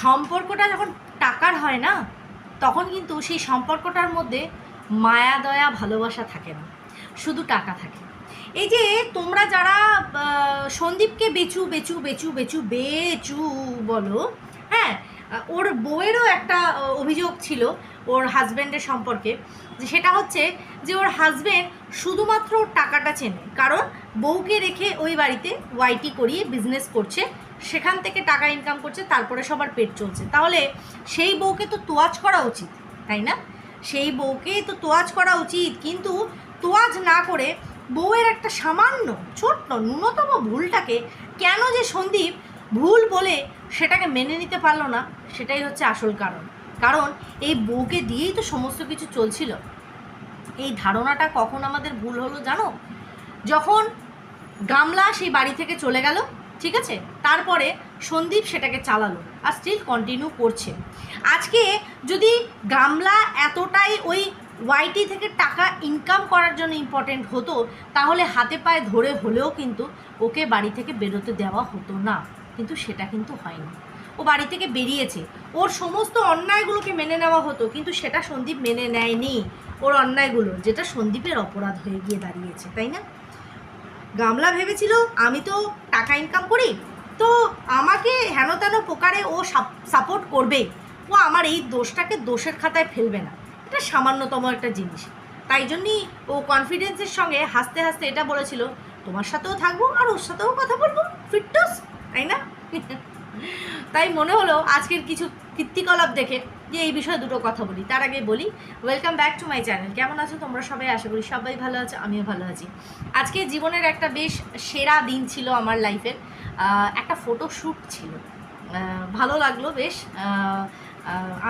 সম্পর্কটা যখন টাকার হয় না, তখন কিন্তু সেই সম্পর্কটার মধ্যে মায়া, দয়া, ভালোবাসা থাকে না। শুধু টাকা থাকে। এই যে তোমরা যারা সন্দীপকে বেচু বেচু বেচু বেচু বেচু বলো হ্যাঁ ওর বউয়েরও একটা অভিযোগ ছিল ওর হাজব্যান্ডের সম্পর্কে, যে সেটা হচ্ছে যে ওর হাজব্যান্ড শুধুমাত্র টাকাটা চেনে। কারণ বউকে রেখে ওই বাড়িতে ওয়াইটি করিয়ে বিজনেস করছে সেখান থেকে টাকা ইনকাম করছে, তারপরে সবার পেট চলছে। তাহলে সেই বউকে তো তোয়াজ করা উচিত, তাই না? সেই বউকেই তো তোয়াজ করা উচিত, কিন্তু তোয়াজ না করে বউয়ের একটা সামান্য, ছোট্ট, ন্যূনতম ভুলটাকে কেন যে সন্দীপ ভুল বলে সেটাকে মেনে নিতে পারল না, সেটাই হচ্ছে আসল কারণ। কারণ এই বউকে দিয়েই তো সমস্ত কিছু চলছিল। এই ধারণাটা কখন আমাদের ভুল হলো জানো? যখন গামলা সেই বাড়ি থেকে চলে গেল ঠিক আছে? তারপরে সন্দীপ সেটাকে চালালো আর স্টিল কন্টিনিউ করছে। আজকে যদি গামলা এতটাই ওই ওয়াইটি থেকে টাকা ইনকাম করার জন্য ইম্পর্টেন্ট হতো, তাহলে হাতে পায়ে ধরে হলেও কিন্তু ওকে বাড়ি থেকে বেরোতে দেওয়া হতো না। কিন্তু সেটা কিন্তু হয়নি। ও বাড়ি থেকে বেরিয়েছে। ওর সমস্ত অন্যায়গুলোকে মেনে নেওয়া হতো, কিন্তু সেটা সন্দীপ মেনে নেয়নি। ওর অন্যায়গুলো, যেটা সন্দীপের অপরাধ হয়ে গিয়ে দাঁড়িয়েছে, তাই না? গামলা ভেবেছিল আমি তো টাকা ইনকাম করি, তো আমাকে হেন তেন প্রকারে ও সাপোর্ট করবে। ও আমার এই দোষটাকে দোষের খাতায় ফেলবে না। এটা সামান্যতম একটা জিনিস। তাই জন্যই ও কনফিডেন্সের সঙ্গে হাসতে হাসতে এটা বলেছিল, তোমার সাথেও থাকব আর ওর সাথেও কথা বলব ফিটনেস তাই না? তাই মনে হলো আজকের কিছু কীর্তিকলাপ দেখে। যে এই বিষয়ে দুটো কথা বলি, তার আগে বলি welcome back to my channel কেমন আছো তোমরা সবাই? আশা করি সবাই ভালো আছো, আমিও ভালো আছি। আজকে জীবনের একটা বেশ সেরা দিন ছিল আমার লাইফের একটা ফটো শ্যুট ছিল। ভালো লাগল বেশ।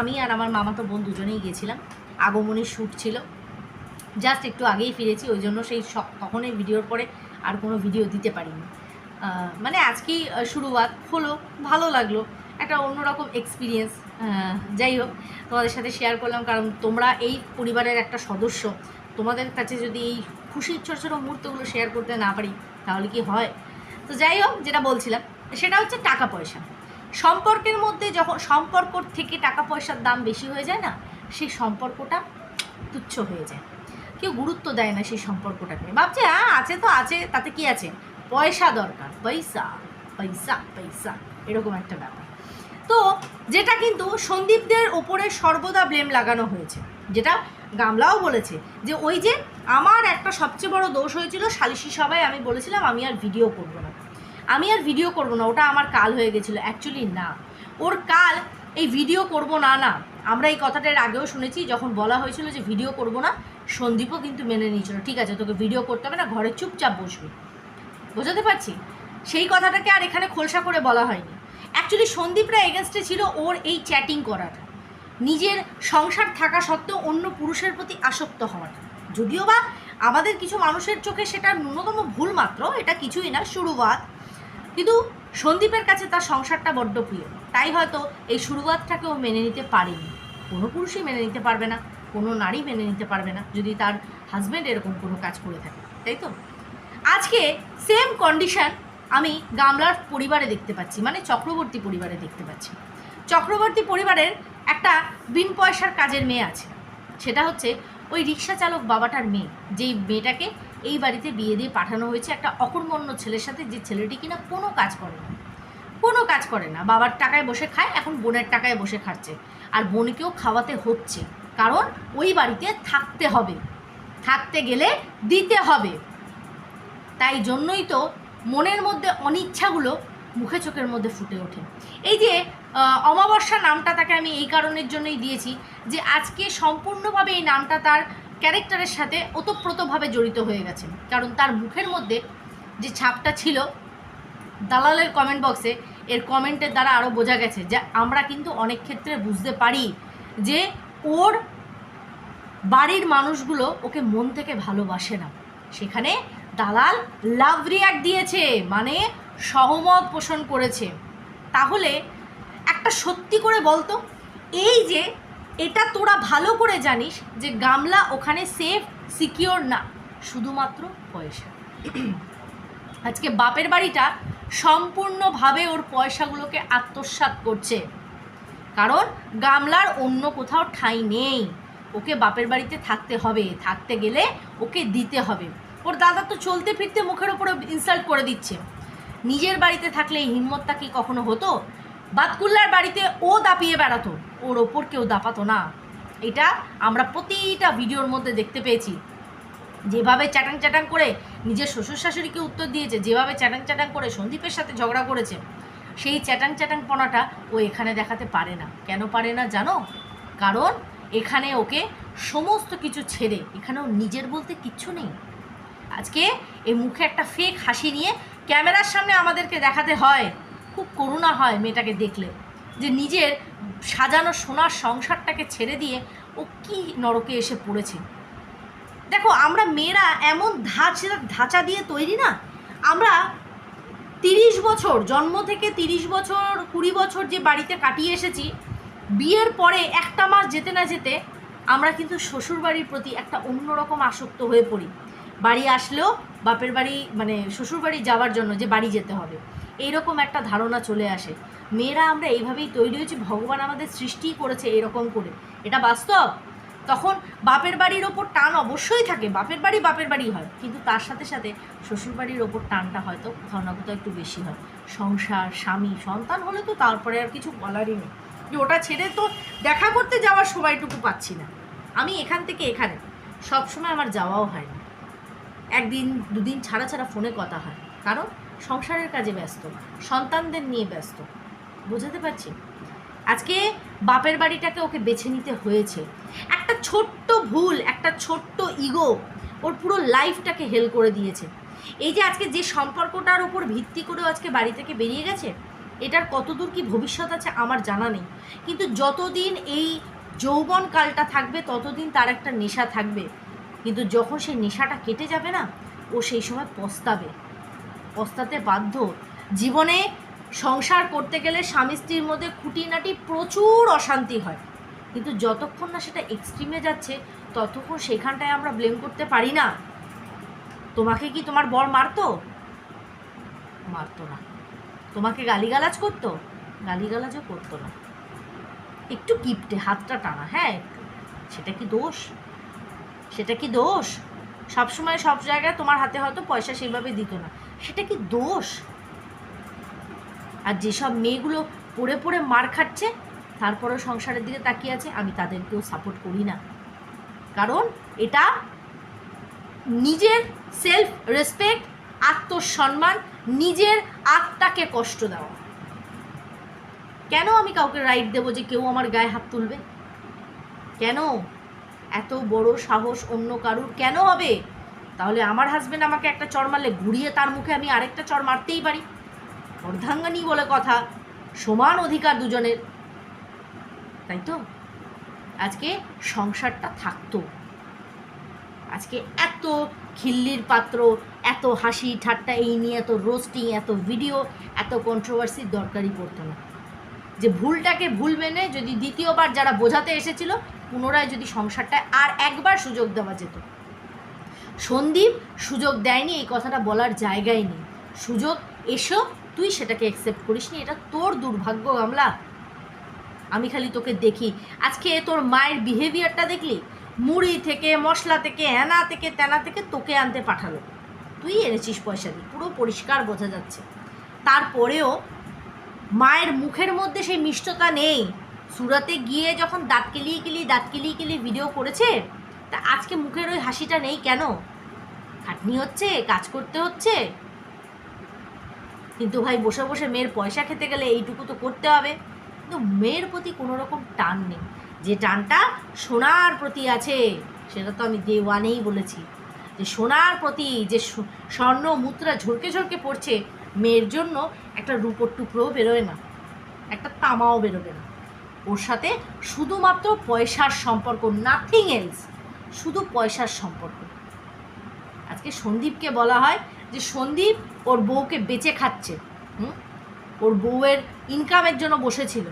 আমি আর আমার মামাতো বোন দুজনেই গেছিলাম আগমনের শ্যুট ছিল। জাস্ট একটু আগেই ফিরেছি, ওই জন্য সেই তখনই ভিডিওর পরে আর কোনো ভিডিও দিতে পারিনি। মানে আজকেই শুরুয়াত হলো, ভালো লাগল। একটা অন্যরকম এক্সপিরিয়েন্স যাই হোক তোমাদের সাথে শেয়ার করলাম কারণ তোমরা এই পরিবারের একটা সদস্য। তোমাদের কাছে যদি এই খুশির ছোটো ছোটো মুহূর্তগুলো শেয়ার করতে না পারি তাহলে কি হয়? তো যাই হোক যেটা বলছিলাম সেটা হচ্ছে টাকা পয়সা। সম্পর্কের মধ্যে যখন সম্পর্ক থেকে টাকা পয়সার দাম বেশি হয়ে যায় না সেই সম্পর্কটা তুচ্ছ হয়ে যায়। কেউ গুরুত্ব দেয় না সেই সম্পর্কটাকে ভাবছে হ্যাঁ আছে তো আছে তাতে কি আছে? পয়সা দরকার। পয়সা পয়সা পয়সা। এরকম একটা ব্যাপার। তো যেটা কিন্তু সন্দীপদের ওপরে সর্বদা ব্লেম লাগানো হয়েছে। যেটা গামলাও বলেছে যে ওই যে আমার একটা সবচেয়ে বড় দোষ হয়েছিল, সালিশি সভায় আমি বলেছিলাম আমি আর ভিডিও করব না। আমি আর ভিডিও করব না, ওটা আমার কাল হয়ে গেছিল। অ্যাকচুয়ালি না। ওর কাল এই ভিডিও করব না না। আমরা এই কথাটার আগেও শুনেছি, যখন বলা হয়েছিল যে ভিডিও করব না, সন্দীপও কিন্তু মেনে নিয়েছিল। ঠিক আছে, তোকে ভিডিও করতে হবে না, ঘরে চুপচাপ বসবি। বোঝাতে পারছি? সেই কথাটাকে আর এখানে খোলসা করে বলা হয়নি। অ্যাকচুয়ালি সন্দীপরা এগেনস্টে ছিল ওর এই চ্যাটিং করাটা। নিজের সংসার থাকা সত্ত্বেও অন্য পুরুষের প্রতি আসক্ত হওয়াটা। যদিও বা আমাদের কিছু মানুষের চোখে সেটা ন্যূনতম ভুল মাত্র, এটা কিছুই না, শুরুয়াত। কিন্তু সন্দীপের কাছে তার সংসারটা বড্ড প্রিয়। তাই হয়তো এই শুরুয়াতটাকে ও মেনে নিতে পারেনি। কোনো পুরুষই মেনে নিতে পারবে না, কোনো নারী মেনে নিতে পারবে না, যদি তার হাজব্যান্ড এরকম কোনো কাজ করে থাকে, তাই তো? আজকে সেম কন্ডিশন আমি গামলার পরিবারে দেখতে পাচ্ছি মানে চক্রবর্তী পরিবারে দেখতে পাচ্ছি। চক্রবর্তী পরিবারের একটা বিন পয়সার কাজের মেয়ে আছে। সেটা হচ্ছে ওই রিক্সা চালক বাবাটার মেয়ে, যেই মেয়েটাকে এই বাড়িতে বিয়ে দিয়ে পাঠানো হয়েছে একটা অকর্মণ্য ছেলের সাথে, যে ছেলেটি কিনা কোনো কাজ করে না। কোনো কাজ করে না। বাবার টাকায় বসে খায়, এখন বোনের টাকায় বসে খাচ্ছে। আর বোনকেও খাওয়াতে হচ্ছে। কারণ ওই বাড়িতে থাকতে হবে। থাকতে গেলে দিতে হবে। তাই জন্যই তো মনের মধ্যে অনিচ্ছাগুলো মুখে চোখের মধ্যে ফুটে ওঠে। এই যে অমাবস্যা নামটা তাকে আমি এই কারণের জন্যই দিয়েছি যে আজকে সম্পূর্ণভাবে এই নামটা তার ক্যারেক্টারের সাথে ওতপ্রোতভাবে জড়িত হয়ে গেছে। কারণ তার মুখের মধ্যে যে ছাপটা ছিল, দালালের কমেন্ট বক্সে এর কমেন্টের দ্বারা আরও বোঝা গেছে যে আমরা কিন্তু অনেক ক্ষেত্রে বুঝতে পারি যে ওর বাড়ির মানুষগুলো ওকে মন থেকে ভালোবাসে না। সেখানে দালাল লাভ রিয়াক্ট দিয়েছে মানে সহমত পোষণ করেছে। তাহলে একটা সত্যি করে বলতো, এই যে এটা তোরা ভালো করে জানিস যে গামলা ওখানে সেফ সিকিওর না, শুধুমাত্র পয়সা। আজকে বাপের বাড়িটা সম্পূর্ণভাবে ওর পয়সাগুলোকে আত্মসাৎ করছে। কারণ গামলার অন্য কোথাও ঠাঁই নেই। ওকে বাপের বাড়িতে থাকতে হবে, থাকতে গেলে ওকে দিতে হবে। ওর দাদা তো চলতে ফিরতে মুখের ওপরে ইনসাল্ট করে দিচ্ছে। নিজের বাড়িতে থাকলে এই হিম্মতটা কি কখনো হতো? বাতকুল্লার বাড়িতে ও দাপিয়ে বেড়াতো, ওর ওপর কেউ দাপাতো না। এটা আমরা প্রতিটা ভিডিওর মধ্যে দেখতে পেয়েছি। যেভাবে চ্যাটাং চ্যাটাং করে নিজের শ্বশুর শাশুড়িকে উত্তর দিয়েছে, যেভাবে চ্যাটাং চ্যাটাং করে সন্দীপের সাথে ঝগড়া করেছে, সেই চ্যাটাং চ্যাটাং পনাটা ও এখানে দেখাতে পারে না। কেন পারে না জানো? কারণ এখানে ওকে সমস্ত কিছু ছেড়ে এখানে ওর নিজের বলতে কিচ্ছু নেই। আজকে এই মুখে একটা ফেক হাসি নিয়ে ক্যামেরার সামনে আমাদেরকে দেখাতে হয়। খুব করুণা হয় মেয়েটাকে দেখলে। যে নিজের সাজানো সোনার সংসারটাকে ছেড়ে দিয়ে ও কি নরকে এসে পড়েছে। দেখো, আমরা মেয়েরা এমন ধাঁচা ধাঁচা দিয়ে তৈরি না। আমরা তিরিশ বছর, জন্ম থেকে তিরিশ বছর, কুড়ি বছর যে বাড়িতে কাটিয়ে এসেছি, বিয়ের পরে একটা মাস যেতে না যেতে আমরা কিন্তু শ্বশুরবাড়ির প্রতি একটা অন্যরকম আসক্ত হয়ে পড়ি। বাড়ি আসলেও বাপের বাড়ি মানে শ্বশুর বাড়ি যাওয়ার জন্য যে বাড়ি যেতে হবে। এইরকম একটা ধারণা চলে আসে। মেয়েরা আমরা এইভাবেই তৈরি হয়েছি, ভগবান আমাদের সৃষ্টিই করেছে এরকম করে। এটা বাস্তব? তখন বাপের বাড়ির ওপর টান অবশ্যই থাকে, বাপের বাড়ি বাপের বাড়ি হয়। কিন্তু তার সাথে সাথে শ্বশুর বাড়ির ওপর টানটা হয়তো কোথাও না কোথাও একটু বেশি হয়। সংসার, স্বামী, সন্তান হলে তো তারপরে আর কিছু বলারই নেই। যে ওটা ছেড়ে তো দেখা করতে যাওয়ার সময়টুকু পাচ্ছি না। আমি এখান থেকে এখানে। সবসময় আমার যাওয়াও হয় না। একদিন, দুদিন ছাড়া ছাড়া ফোনে কথা হয়। কারণ সংসারের কাজে ব্যস্ত, সন্তানদের নিয়ে ব্যস্ত। বোঝাতে পারছি? আজকে বাপের বাড়িটাকে ওকে বেছে নিতে হয়েছে। একটা ছোট্ট ভুল, একটা ছোট্ট ইগো ওর পুরো লাইফটাকে হেল করে দিয়েছে। এই যে আজকে যে সম্পর্কটার উপর ভিত্তি করে আজকে বাড়ি থেকে বেরিয়ে গেছে, এটার কতদূর কি ভবিষ্যৎ আছে আমার জানা নেই। কিন্তু যতদিন এই যৌবন কালটা থাকবে, ততদিন তার একটা নেশা থাকবে। কিন্তু যখন সেই নেশাটা কেটে যাবে না, ও সেই সময় পস্তাবে। পস্তাতে বাধ্য। জীবনে সংসার করতে গেলে স্বামী স্ত্রীর মধ্যে খুঁটিনাটি প্রচুর অশান্তি হয়। কিন্তু যতক্ষণ না সেটা এক্সট্রিমে যাচ্ছে, ততক্ষণ সেখানটায় আমরা ব্লেম করতে পারি না। তোমাকে কি তোমার বর মারতো? মারতো না। তোমাকে গালিগালাজ করতো? গালিগালাজও করতো না। একটু কিপটে, হাতটা টানা হ্যাঁ? সেটা কি দোষ? সেটা কি দোষ? সবসময় সব জায়গায় তোমার হাতে হয়তো পয়সা সেইভাবে দিত না। সেটা কি দোষ? আর যেসব মেয়েগুলো পড়ে পড়ে মার খাচ্ছে, তারপরেও সংসারের দিকে তাকিয়ে আছে, আমি তাদেরকেও সাপোর্ট করি না। কারণ এটা নিজের সেলফ রেসপেক্ট আত্মসম্মান, নিজের আত্মাকে কষ্ট দেওয়া। কেন আমি কাউকে রাইট দেবো যে কেউ আমার গায়ে হাত তুলবে? কেন? এত বড় সাহস অন্য কারুর কেন হবে? তাহলে আমার হাজবেন্ড আমাকে একটা চর মারলে ঘুরিয়ে তার মুখে আমি আরেকটা চর মারতেই পারি। অর্ধাঙ্গানি বলে কথা, সমান অধিকার দুজনের। তাই তো? আজকে সংসারটা থাকতো। আজকে এত খিল্লির পাত্র, এত হাসি ঠাট্টা, এই নিয়ে এত রোস্টিং এত ভিডিও এত কন্ট্রোভার্সির দরকারই পড়তো না। যে ভুলটাকে ভুল মেনে যদি দ্বিতীয়বার যারা বোঝাতে এসেছিল পুনরায় যদি সংসারটায় আর একবার সুযোগ দেওয়া যেত। সন্দীপ সুযোগ দেয়নি, এই কথাটা বলার জায়গায় নেই। সুযোগ, এসো, তুই সেটাকে অ্যাকসেপ্ট করিসনি, এটা তোর দুর্ভাগ্য গামলা। আমি খালি তোকে দেখি। আজকে তোর মায়ের বিহেভিয়ারটা দেখলি? মুড়ি থেকে, মশলা থেকে হ্যানা থেকে, তেনা থেকে তোকে আনতে পাঠালো। তুই এনেছিস পয়সা দিয়ে, পুরো পরিষ্কার বোঝা যাচ্ছে। তারপরেও মায়ের মুখের মধ্যে সেই মিষ্টতা নেই। সুরাতে গিয়ে যখন দাঁত কেলিয়ে কেলিয়ে, দাঁত কেলিয়ে কেলিয়ে ভিডিও করেছে, তা আজকে মুখের ওই হাসিটা নেই কেন? খাটনি হচ্ছে, কাজ করতে হচ্ছে। কিন্তু ভাই, বসে বসে মেয়ের পয়সা খেতে গেলে এইটুকু তো করতে হবে। কিন্তু মেয়ের প্রতি কোনো রকম টান নেই। যে টানটা সোনার প্রতি আছে, সেটা তো আমি ডে ওয়ানেই বলেছি। যে সোনার প্রতি, যে স্বর্ণ মুদ্রা ঝরকে ঝরকে পড়ছে, মেয়ের জন্য একটা রূপোর টুকরোও বেরোয় না। একটা তামাও বেরোবে না। ওর সাথে শুধুমাত্র পয়সার সম্পর্ক নাথিং এলস শুধু পয়সার সম্পর্ক। আজকে সন্দীপকে বলা হয় যে সন্দীপ ওর বউকে বেচে খাচ্ছে, হুম? ওর বউয়ের ইনকামের জন্য বসেছিল।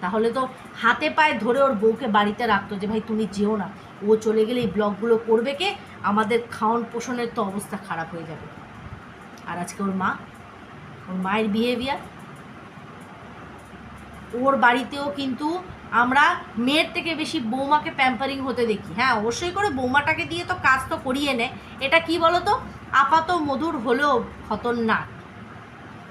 তাহলে তো হাতে পায়ে ধরে ওর বউকে বাড়িতে রাখতো যে, ভাই, তুমি যেও না। ও চলে গেলে এই ব্লগগুলো করবে কে? আমাদের খাওয়ান পোষণের তো অবস্থা খারাপ হয়ে যাবে। আর আজকে ওর মা, ওর মায়ের বিহেভিয়ার ওর বাড়িতেও কিন্তু আমরা মেয়ের থেকে বেশি বৌমাকে প্যাম্পারিং হতে দেখি। হ্যাঁ অবশ্যই করে বৌমাটাকে দিয়ে তো কাজ তো করিয়ে নেয় এটা কি বলো তো আপাত মধুর হলেও খতরনাক।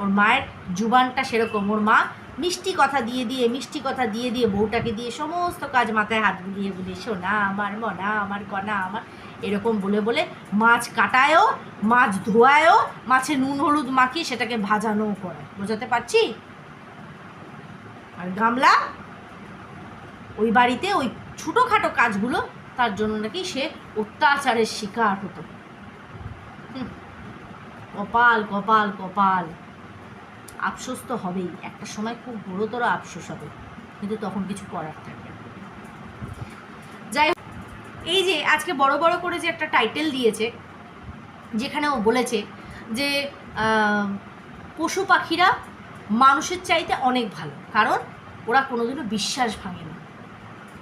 ওর মায়ের জুবানটা সেরকম। ওর মা মিষ্টি কথা দিয়ে দিয়ে, মিষ্টি কথা দিয়ে দিয়ে বউটাকে দিয়ে সমস্ত কাজ মাথায় হাত বুলিয়ে বুলিয়ে শোনা আমার, মনা আমার, কনা আমার। এরকম বলে বলে মাছ কাটায়ও, মাছ ধোয়ায়ও, মাছে নুন হলুদ মাখিয়ে সেটাকে ভাজানোও করে বোঝাতে পারছি? আর গামলা ওই বাড়িতে ওই ছোটোখাটো কাজগুলো তার জন্য নাকি সে অত্যাচারের শিকার হতো। কপাল কপাল কপাল। আফসোস তো হবেই, একটা সময় খুব গুরুতর আফসোস হবে, কিন্তু তখন কিছু করার থাকবে না। যাই এই যে আজকে বড় বড় করে যে একটা টাইটেল দিয়েছে, যেখানে ও বলেছে যে পশু পাখিরা মানুষের চাইতে অনেক ভালো। কারণ ওরা কোনোদিনও বিশ্বাস ভাঙে না।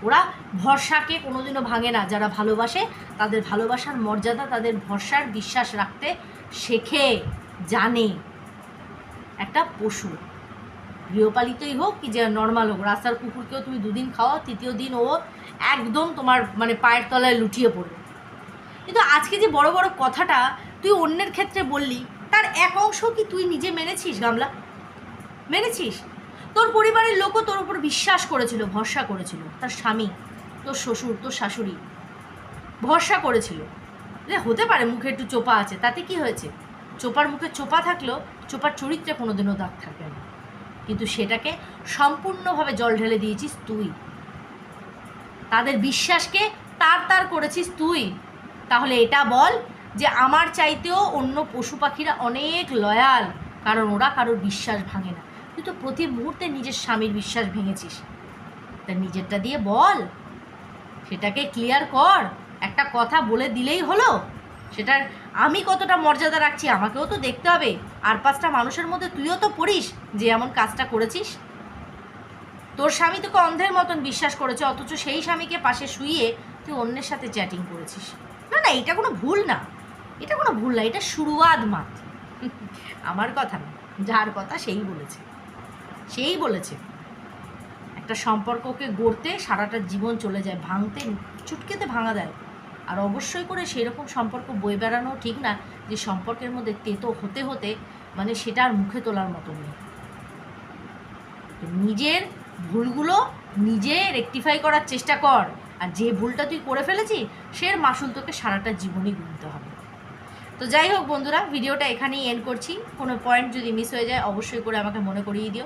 ওরা ভরসাকে কোনোদিনও ভাঙে না। যারা ভালোবাসে, তাদের ভালোবাসার মর্যাদা, তাদের ভরসার বিশ্বাস রাখতে শেখে, জানে। একটা পশু। গৃহপালিতই হোক কি যে নর্মাল হোক, রাস্তার কুকুরকেও তুমি দুদিন খাওয়াও, তৃতীয় দিন ও একদম তোমার মানে পায়ের তলায় লুটিয়ে পড়বে। কিন্তু আজকে যে বড় বড় কথাটা তুই অন্যের ক্ষেত্রে বললি, তার এক অংশ কি তুই নিজে মেনেছিস, গামলা? মেনেছিস? তোর পরিবারের লোকও তোর উপর বিশ্বাস করেছিল, ভরসা করেছিল। তার স্বামী, তোর শ্বশুর, তোর শাশুড়ি ভরসা করেছিল। যে হতে পারে মুখে একটু চোপা আছে, তাতে কি হয়েছে? চোপার মুখে চোপা থাকলেও চোপার চরিত্রে কোনোদিনও দাগ থাকবে না। কিন্তু সেটাকে সম্পূর্ণভাবে জল ঢেলে দিয়েছিস তুই। তাদের বিশ্বাসকে তার তার করেছিস তুই। তাহলে এটা বল যে আমার চাইতেও অন্য পশু পাখিরা অনেক লয়াল কারণ ওরা কারোর বিশ্বাস ভাঙে না। তুই তো প্রতি মুহূর্তে নিজের স্বামীর বিশ্বাস ভেঙেছিস। তা নিজেরটা দিয়ে বল। সেটাকে ক্লিয়ার কর। একটা কথা বলে দিলেই হলো। সেটার আমি কতটা মর্যাদা রাখছি আমাকেও তো দেখতে হবে। আর পাঁচটা মানুষের মধ্যে তুইও তো পড়িস যে এমন কাজটা করেছিস। তোর স্বামী তোকে অন্ধের মতন বিশ্বাস করেছে, অথচ সেই স্বামীকে পাশে শুইয়ে তুই অন্যের সাথে চ্যাটিং করেছিস। না না, এটা কোনো ভুল না। এটা কোনো ভুল না, এটা শুরুয়াদ মাত্র আমার কথা না, যার কথা সেই বলেছে। সেই বলেছে, একটা সম্পর্ককে গড়তে সারাটা জীবন চলে যায় ভাঙতে, চুটকেতে ভাঙা দেয় আর অবশ্যই করে সেরকম সম্পর্ক বয়ে বেড়ানো ঠিক না, যে সম্পর্কের মধ্যে তেতো হতে হতে মানে সেটা আর মুখে তোলার মতো নেই। নিজের ভুলগুলো নিজে রেকটিফাই করার চেষ্টা কর, আর যে ভুলটা তুই করে ফেলেছিস সে মাসুল তোকে সারাটা জীবনই গুনতে হবে। তো যাই হোক বন্ধুরা, ভিডিওটা এখানেই এন্ড করছি। কোনো পয়েন্ট যদি মিস হয়ে যায়, অবশ্যই করে আমাকে মনে করিয়ে দিও।